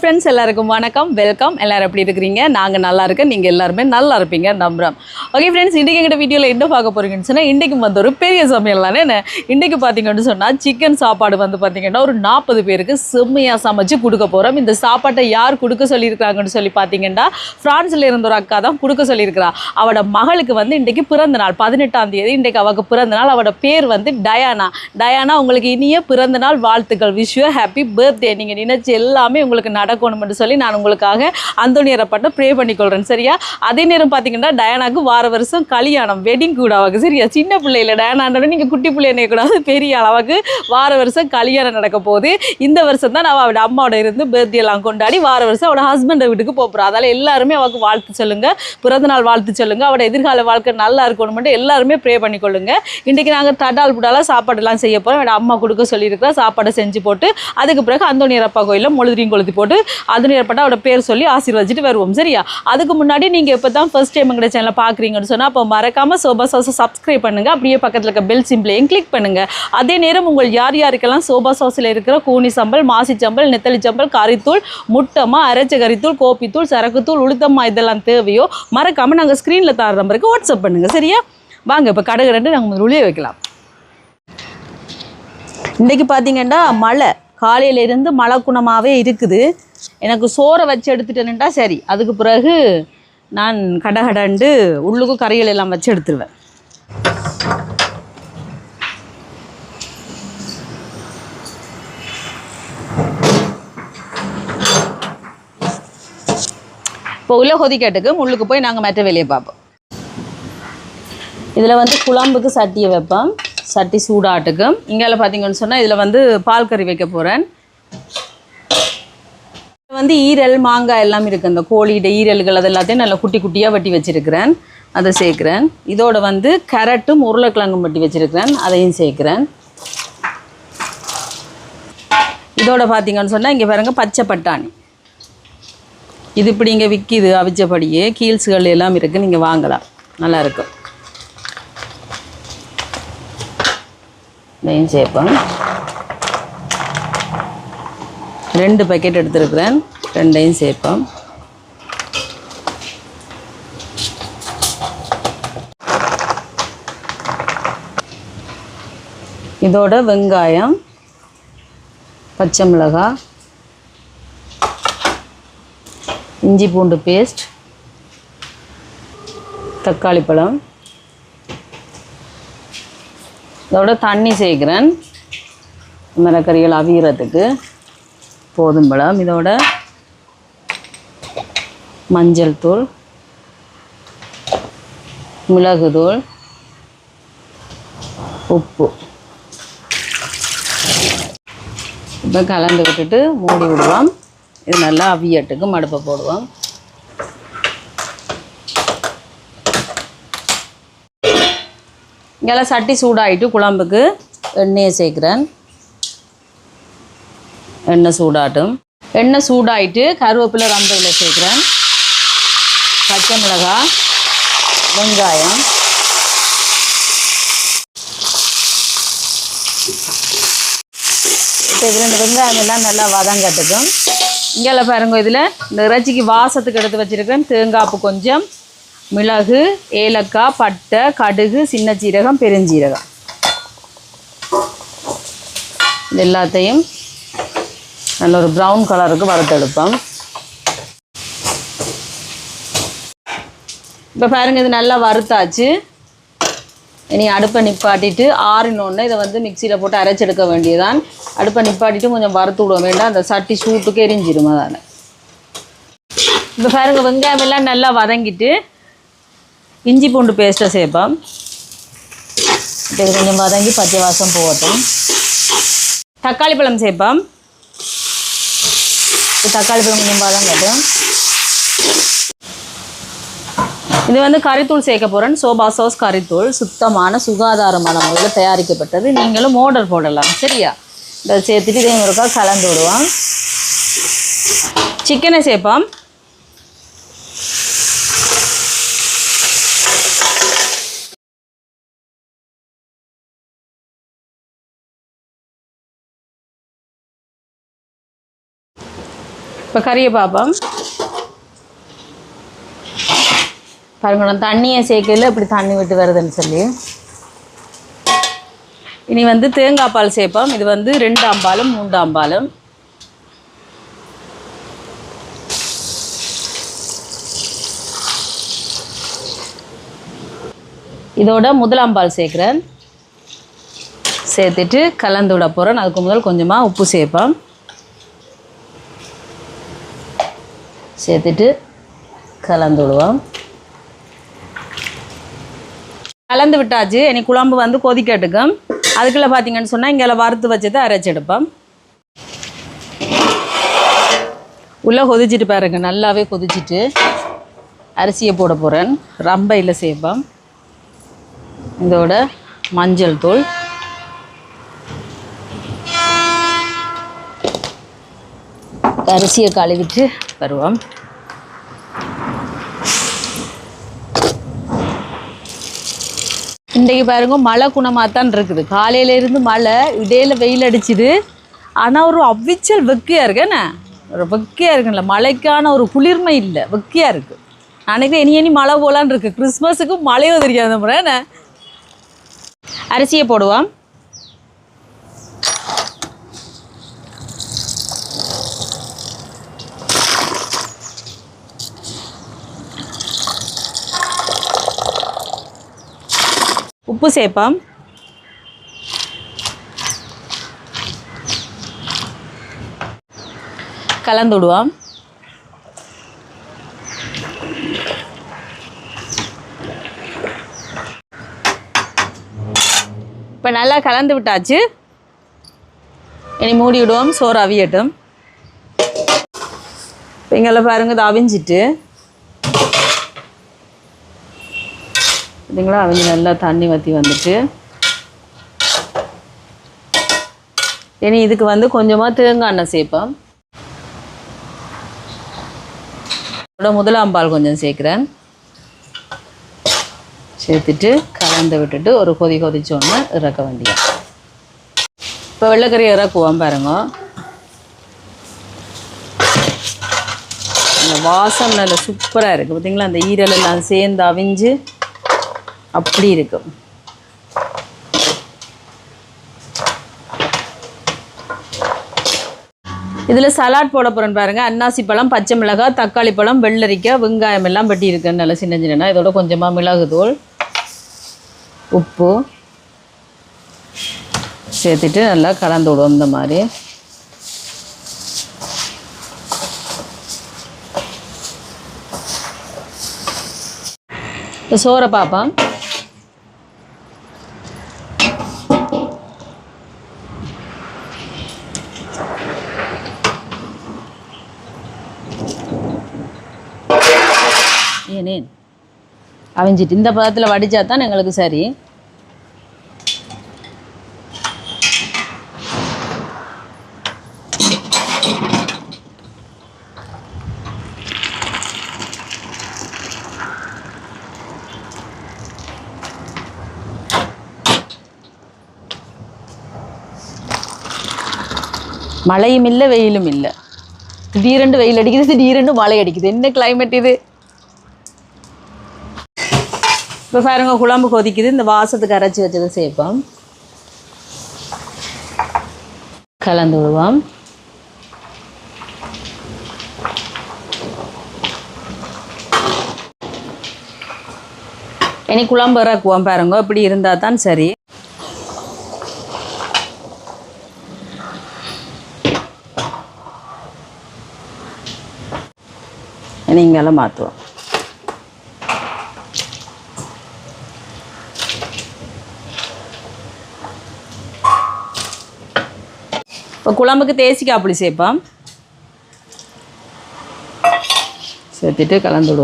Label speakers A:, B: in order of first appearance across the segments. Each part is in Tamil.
A: ஃப்ரெண்ட்ஸ் எல்லாருக்கும் வணக்கம். வெல்கம் எல்லாரும் எப்படி இருக்கிறீங்க? நாங்கள் நல்லா இருக்கேன் நீங்கள் எல்லாருமே நல்லா இருப்பீங்க. நம்புகிறோம் ஓகே ஃப்ரெண்ட்ஸ் இன்றைக்கி எங்கிட்ட வீடியோவில் என்ன பார்க்க போகிறீங்கன்னு சொன்னால் இன்றைக்கு வந்து ஒரு பெரிய சமையல் தானே? என்ன? இன்றைக்கு பார்த்தீங்கன்னு சொன்னால் சிக்கன் சாப்பாடு வந்து பார்த்தீங்கன்னா ஒரு நாற்பது பேருக்கு செம்மையாக சமைச்சு கொடுக்க போகிறோம் இந்த சாப்பாட்டை யார் கொடுக்க சொல்லியிருக்காங்கன்னு சொல்லி பார்த்தீங்கன்னா ஃப்ரான்ஸில் இருந்த ஒரு அக்கா தான் கொடுக்க சொல்லியிருக்கிறா. அவட மகளுக்கு வந்து இன்றைக்கு பிறந்த நாள் பதினெட்டாம் தேதி. இன்றைக்கு அவளுக்கு பிறந்த நாள் அவட பேர் வந்து டயானா. டயானா உங்களுக்கு இனிய பிறந்த நாள் வாழ்த்துக்கள் விஷ் ஹாப்பி பர்த்டே நீங்கள் நினைச்சு எல்லாமே உங்களுக்கு நடக்கணும்னு சொல்லி நான் உங்களுக்காக அந்தோனியரப்பட்ட ப்ரே பண்ணிக்கொள்கிறேன் சரியா? அதே நேரம் பார்த்தீங்கன்னா டயானாக்கு வார வருஷம் கல்யாணம் வெட்டிங் கூட ஆகுது சரியா? சின்ன பிள்ளையில டயானான்ற நீங்கள் குட்டி பிள்ளைய கூடாது பெரிய அளவுக்கு வார வருஷம் கல்யாணம் நடக்க போகுது. இந்த வருஷம் தான் அவள் அவட அம்மாவோட இருந்து birthday எல்லாம் கொண்டாடி வார வருஷம் அவட ஹஸ்பண்டை வீட்டுக்கு போகிறோம் அதால் எல்லாருமே அவளுக்கு வாழ்த்து சொல்லுங்க. பிறந்த நாள் வாழ்த்து சொல்லுங்க. அவட எதிர்கால வாழ்க்கை நல்லா இருக்கணும்னு எல்லாருமே ப்ரே பண்ணிக்கொள்ளுங்க. இன்றைக்கி நாங்கள் தடால் புடாலாம் சாப்பாடுலாம் செய்ய போகிறோம் என்னோட அம்மா கொடுக்க சொல்லியிருக்கிறா. சாப்பாடை செஞ்சு போட்டு அதுக்கு பிறகு அந்தோனியரப்பா கோயிலில் முழுதிரியும் கொளுத்தி போட்டு அந்தோனியரப்பட்ட அவட பேர் சொல்லி ஆசீர்வதிச்சுட்டு வருவோம் சரியா? அதுக்கு முன்னாடி நீங்கள் இப்போ தான் ஃபர்ஸ்ட் டைம் எங்களோட சேனலை பார்க்குறீங்கன்னு சொன்னால் அப்போ மறக்காமல் சோபா சாஸை சப்ஸ்கிரைப் பண்ணுங்கள் அப்படியே பக்கத்தில் இருக்க பெல் சிம்பிளையும் கிளிக் பண்ணுங்கள் அதே நேரம் உங்கள் யார் யாருக்கெல்லாம் சோபா சாஸில் இருக்கிற கூனி சம்பல் மாசி சம்பல் நெத்தலி சம்பல் கறித்தூள் முட்டமா அரைச்ச கறித்தூள் கோப்பித்தூள் சரக்குத்தூள் உளுத்தம்மா இதெல்லாம் தேவையோ மறக்காமல் நாங்கள் ஸ்க்ரீனில் தர நம்பருக்கு வாட்ஸ்அப் பண்ணுங்கள் சரியா? வாங்க இப்போ கடை ரெண்டு நாங்கள் முதல் உள்ளே வைக்கலாம். இன்றைக்கி பார்த்தீங்கன்னா மழை. காலையிலேருந்து மழை குணமாகவே இருக்குது. எனக்கு சோறை வச்சு எடுத்துட்டேன்னுட்டா சரி. அதுக்கு பிறகு நான் கடகடண்டு உள்ளுக்கும் கறிகள் எல்லாம் வச்சு எடுத்துருவேன். இப்போ உள்ள கொதிக்கட்டுக்கு முள்ளுக்கு போய் நாங்கள் மற்ற வேலையை பார்ப்போம். இதில் வந்து குழம்புக்கு சட்டியை வைப்போம். சட்டி சூடாட்டுக்கு. இங்கே பார்த்தீங்கன்னு சொன்னால் இதில் வந்து பால் கறி வைக்க போகிறேன் வந்து ஈரல் மாங்காய் எல்லாம் இருக்குது அந்த கோழியிட ஈரல்கள் அது எல்லாத்தையும் நல்லா குட்டி குட்டியாக வெட்டி வச்சுருக்கிறேன். அதை சேர்க்குறேன். இதோட வந்து கேரட்டும் உருளைக்கிழங்கும் வெட்டி வச்சுருக்கிறேன். அதையும் சேர்க்குறேன். இதோட பார்த்தீங்கன்னு சொன்னால் இங்கே பாருங்க பச்சை பட்டாணி. இது இப்படி இங்கே விற்கிது அவிச்சபடியே. கீல்ஸுகள் எல்லாம் இருக்குது நீங்கள் வாங்கலாம். நல்லா இதையும் சேர்ப்போம். ரெண்டு பக்கெட் எடுத்துருக்குறேன். ரெண்டையும் சேர்ப்போம். இதோட வெங்காயம் பச்சை மிளகாய் இஞ்சி பூண்டு பேஸ்ட் தக்காளி பழம். இதோட தண்ணி சேர்க்குறேன். மிளகறிகள் அவியறதுக்கு போதும் பழம் இதோட மஞ்சள் தூள் மிளகுத்தூள் உப்பு. இப்போ கலந்து விட்டுட்டு மூடி விடுவோம். இது நல்லா அவியட்டுக்கு மடுப்பை போடுவோம். இங்கெல்லாம் சட்டி சூடாகிட்டு குழம்புக்கு எண்ணெயை சேர்க்குறேன். எண்ணெய் சூடாட்டும். எண்ணெய் சூடாயிட்டு கருவேப்பிலை ரம்பையில் சேர்க்குறேன். பச்சை மிளகாய் வெங்காயம். இப்போ இது ரெண்டு வெங்காயம் எல்லாம் நல்லா வதங்கட்டுக்கும் இங்கே பாருங்க இதில் இந்த இறைச்சிக்கு வாசத்துக்கு எடுத்து வச்சுருக்கேன் தேங்காய்ப்பு கொஞ்சம். மிளகு ஏலக்காய் பட்டை கடுகு சின்ன சீரகம் பெருஞ்சீரகம். இது எல்லாத்தையும் நல்ல ஒரு ப்ரௌன் கலருக்கு வறுத்தெடுப்போம். இப்போ பாருங்க இது நல்லா வறுத்தாச்சு. இனி அடுப்பை நிப்பாட்டிட்டு ஆறினோடனே இதை வந்து மிக்சியில் போட்டு அரைச்செடுக்க வேண்டியதான் அடுப்பை நிப்பாட்டிட்டு கொஞ்சம் வறுத்து விட வேண்டாம் அந்த சட்டி சூட்டுக்கு எரிஞ்சிரும் தானே இப்போ பாருங்க வெங்காயம் எல்லாம் நல்லா வதங்கிட்டு இஞ்சி பூண்டு பேஸ்ட்டை சேர்ப்போம். இப்போ இது கொஞ்சம் வதங்கி பச்சை வாசம் போகட்டும். தக்காளி பழம் சேர்ப்போம். இது தக்காளி பழம் கொஞ்சம் வதங்கட்டும். இது வந்து கறித்தூள் சேர்க்க போகிறேன் சோபா சாஸ் கறித்தூள். சுத்தமான சுகாதாரமான முறையில் தயாரிக்கப்பட்டது. நீங்களும் ஆர்டர் போடலாம். சரியா? இதை சேர்த்துட்டு இதையும் ஒருக்கா கலந்து விடுவோம். சிக்கனை சேர்ப்போம். இப்போ கறியை பார்ப்போம் பாருங்க நான் தண்ணியை சேர்க்கையில் இப்படி தண்ணி விட்டு வருதுன்னு சொல்லி. இனி வந்து தேங்காய் பால் சேர்ப்போம். இது வந்து ரெண்டாம் பாலும் மூன்றாம் பாலும். இதோட முதலாம் பால் சேர்க்குறேன். சேர்த்துட்டு கலந்து விட போகிறேன் அதுக்கு முதல் கொஞ்சமாக உப்பு சேர்ப்பேன் சேர்த்துட்டு கலந்து விடுவோம். கலந்து விட்டாச்சு. இனி குழம்பு வந்து கொதிக்கட்டுக்கும். அதுக்குள்ளே பார்த்தீங்கன்னு சொன்னால் இங்கே வறுத்து வச்சதை அரைச்சி எடுப்போம். உள்ளே கொதிச்சிட்டு பாருங்க. நல்லாவே கொதிச்சிட்டு அரிசியை போட போகிறேன் ரம்பையில் சேர்ப்போம். இதோட மஞ்சள் தூள். அரிசியை கழுவிட்டு வருவோம். இன்றைக்கு பாருங்க மழை குணமாக தான் இருக்குது காலையிலேருந்து மழை இடையில வெயில் அடிச்சுது. ஆனால் ஒரு அவிச்சல் வெக்கையாக இருக்கேண்ணே என்ன? ஒரு வெக்கையாக இருக்குல்ல மழைக்கான ஒரு குளிர்மை இல்லை. வெக்கையாக இருக்குது அன்றைக்கி இனி இனி மழை போகலான் இருக்குது கிறிஸ்மஸுக்கு மழையோ தெரியாத முறை அரிசியை போடுவோம். உப்பு சேர்ப்போம். கலந்து இப்போ நல்லா கலந்து விட்டாச்சு. இனி மூடி விடுவோம் சோறு அவியட்டும். இப்போ இங்கே பாருங்க இது அவிஞ்சிட்டு. இதுங்களா அவங்க நல்லா தண்ணி வற்றி வந்துட்டு. இனி இதுக்கு வந்து கொஞ்சமாக தேங்காய் எண்ணெய் சேர்ப்போம். அதோட முதலாம் பால் கொஞ்சம் சேர்க்குறேன். சேர்த்துட்டு கலந்து விட்டுட்டு ஒரு கொதி கொதிச்சோன்னு இறக்க வேண்டிய இப்போ வெள்ளைக்கறி இறக்குவோம் பாருங்க. அந்த வாசம் நல்ல சூப்பராக இருக்குது பார்த்தீங்களா அந்த ஈரல் எல்லாம் சேர்ந்து அவிஞ்சு அப்படி இருக்கும் இதில் சலாட் போட போகிறேன் பாருங்கள் அன்னாசி பழம் பச்சை மிளகாய் தக்காளி பழம் வெள்ளரிக்காய் வெங்காயம் எல்லாம் வெட்டி இருக்கேன். நல்லா சின்ன சின்னனா. இதோட கொஞ்சமாக மிளகுத்தூள் உப்பு சேர்த்துட்டு நல்லா கலந்து விடுவோம் இந்த மாதிரி. இப்போ சோறை பார்ப்போம் அவிஞ்சிட்டு. இந்த பதத்தில் வடித்தா தான் எங்களுக்கு சரி. மழையும் இல்லை வெயிலும் இல்லை. திடீரெண்டு வெயில் அடிக்குது திடீரெண்டு மழை அடிக்குது. என்ன கிளைமேட் இது? இப்போ பாருங்க குழம்பு கொதிக்குது. இந்த வாசத்துக்கு அரைச்சி வச்சதை சேர்ப்போம். கலந்து விடுவோம். இனி குழம்பு இறக்குவோம் பாருங்க. இப்படி இருந்தால் தான் சரி. இனி இங்கெல்லாம் மாற்றுவோம் இப்போ குழம்புக்கு தேசிக்கா அப்படி சேர்ப்போம். சேர்த்துட்டு கலந்து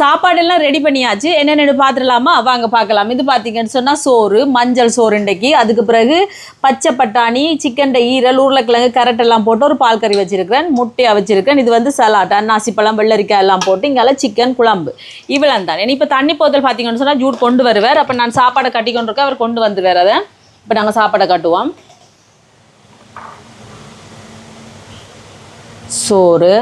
A: சாப்பாடெல்லாம் ரெடி பண்ணியாச்சு. என்னென்னு பார்த்துடலாமா? வாங்க பார்க்கலாம். இது பார்த்தீங்கன்னு சொன்னால் சோறு மஞ்சள் சோறு இன்றைக்கி. அதுக்கு பிறகு பச்சை பட்டாணி சிக்கன் ஈரல் உருளைக்கிழங்கு கரட் எல்லாம் போட்டு ஒரு பால் கறி வச்சிருக்கிறேன். முட்டையாக வச்சிருக்கேன் இது வந்து சலாட் அன்னாசி பழம் வெள்ளரிக்காய் எல்லாம் போட்டு இங்கெல்லாம் சிக்கன் குழம்பு. இவ்வளோ தான். இப்போ தண்ணி போத்தல் பார்த்தீங்கன்னு சொன்னால் ஜூட் கொண்டு வருவார். அப்போ நான் சாப்பாடை கட்டி கொண்டு இருக்கேன். அவர் கொண்டு வந்துருவார் அதை. இப்போ நாங்கள் சாப்பாடை கட்டுவோம். சோறு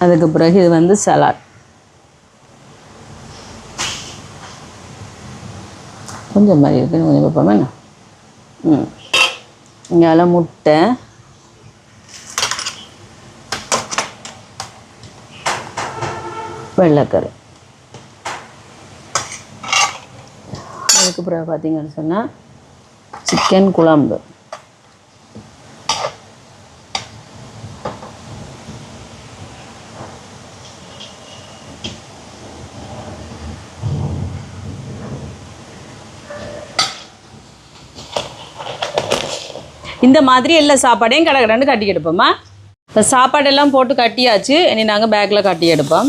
A: அதுக்கு பிறகு இது வந்து சலாட் கொஞ்சம் மாதிரி இருக்குன்னு கொஞ்சம் பார்ப்போமே ம். இங்கால முட்டை. வெள்ளைக்கரு. அதுக்கு பிறகு பார்த்தீங்கன்னு சொன்னால் சிக்கன் குழம்பு. இந்த மாதிரி எல்லா சாப்பாடையும் கடை கடைன்னு கட்டி எடுப்போமா இப்போ சாப்பாடெல்லாம் போட்டு கட்டியாச்சு இனி நாங்கள் பேக்கில் கட்டி எடுப்போம்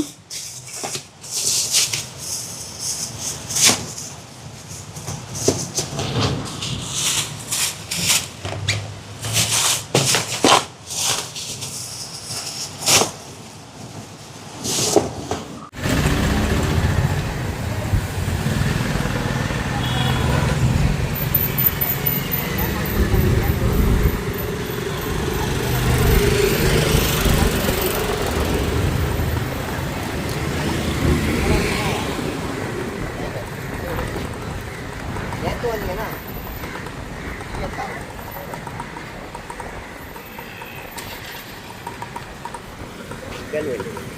A: Галерия.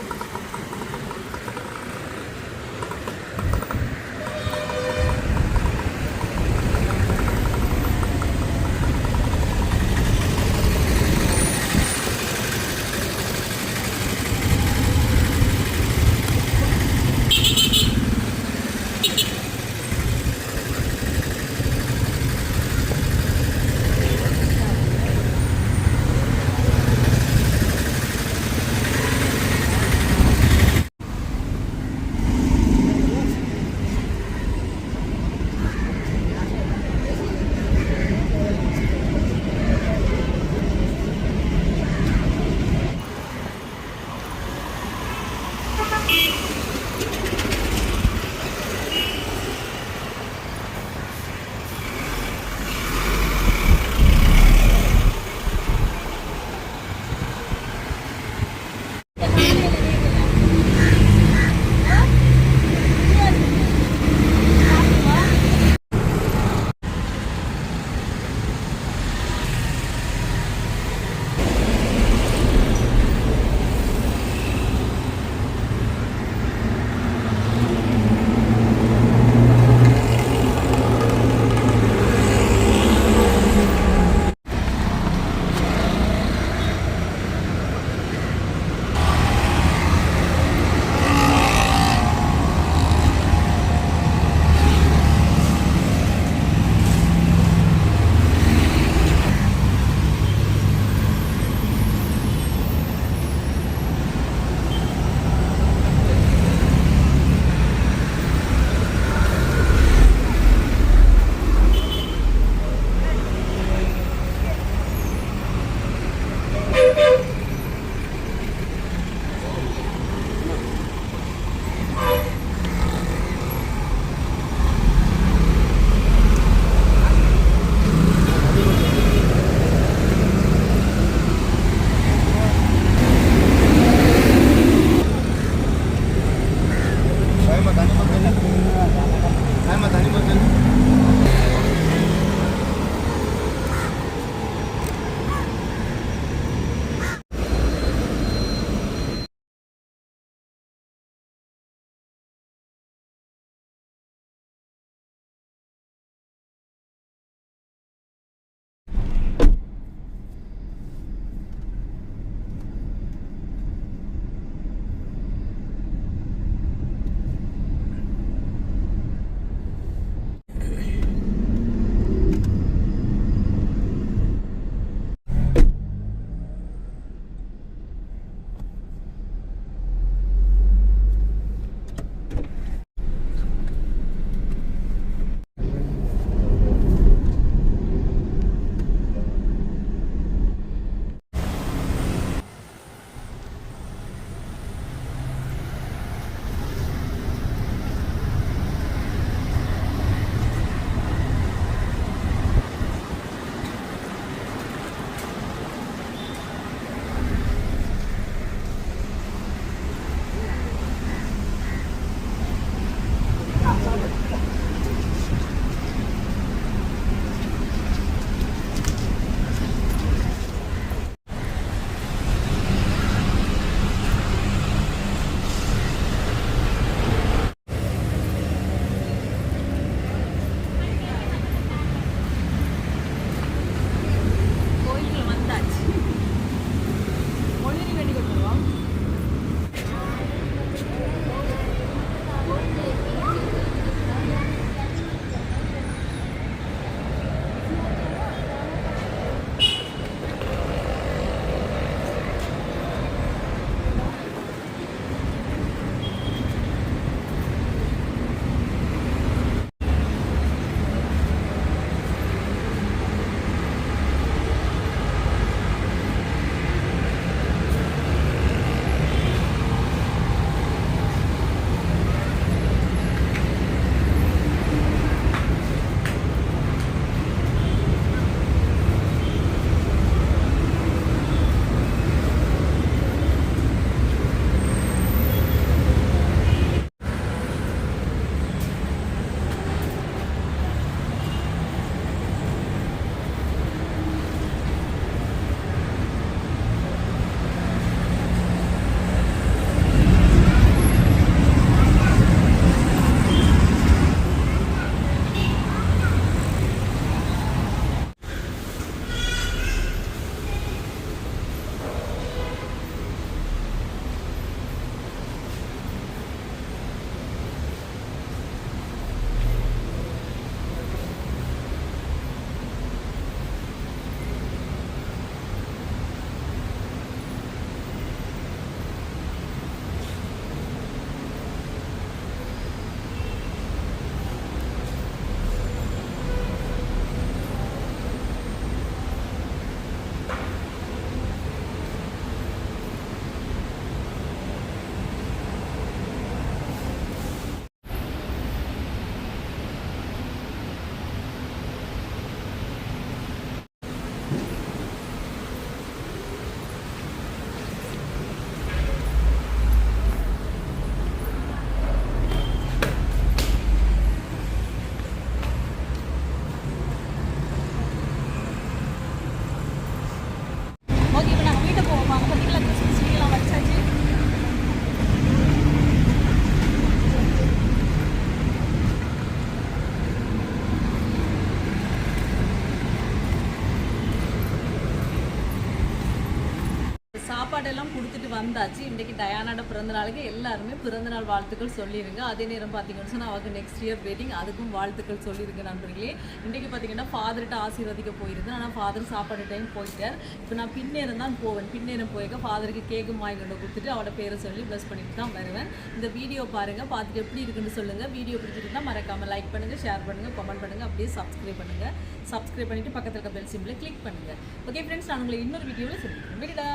A: இன்றைக்கி டயானோட பிறந்த நாளுக்கு எல்லாருமே பிறந்தநாள் வாழ்த்துக்கள் சொல்லிடுங்க அதே நேரம் பார்த்தீங்கன்னு சொன்னால் அவருக்கு நெக்ஸ்ட் இயர் வெட்டிங் அதுக்கும் வாழ்த்துக்கள் சொல்லிடுங்க நண்பர்களே. இன்றைக்கி பார்த்தீங்கன்னா ஃபாதர்கிட்ட ஆசீர்வதிக்க போயிருந்தேன். ஆனால் ஃபாதர் சாப்பாடு டைம் போயிட்டார். இப்போ நான் பின்னேரம் தான் போவேன். பின்னேரம் போயிருக்க ஃபாதருக்கு கேக்கு வாங்கி கொண்டு கொடுத்துட்டு அவட பேரை சொல்லி ப்ளஸ் பண்ணிட்டு தான் வருவேன். இந்த வீடியோ பாருங்கள் பார்த்துட்டு எப்படி இருக்குன்னு சொல்லுங்கள் வீடியோ பிடிச்சிருந்தால் மறக்காமல் லைக் பண்ணுங்கள் ஷேர் பண்ணுங்கள் கமெண்ட் பண்ணுங்கள் அப்படியே சப்ஸ்கிரைப் பண்ணுங்கள் சப்ஸ்கிரைப் பண்ணிவிட்டு பக்கத்தில் இருக்க பெல் சிம்பிளை கிளிக் பண்ணுங்கள் ஓகே ஃப்ரெண்ட்ஸ் நான் உங்களை இன்னொரு வீடியோவில் சொல்லிடுறேன் விடுடா!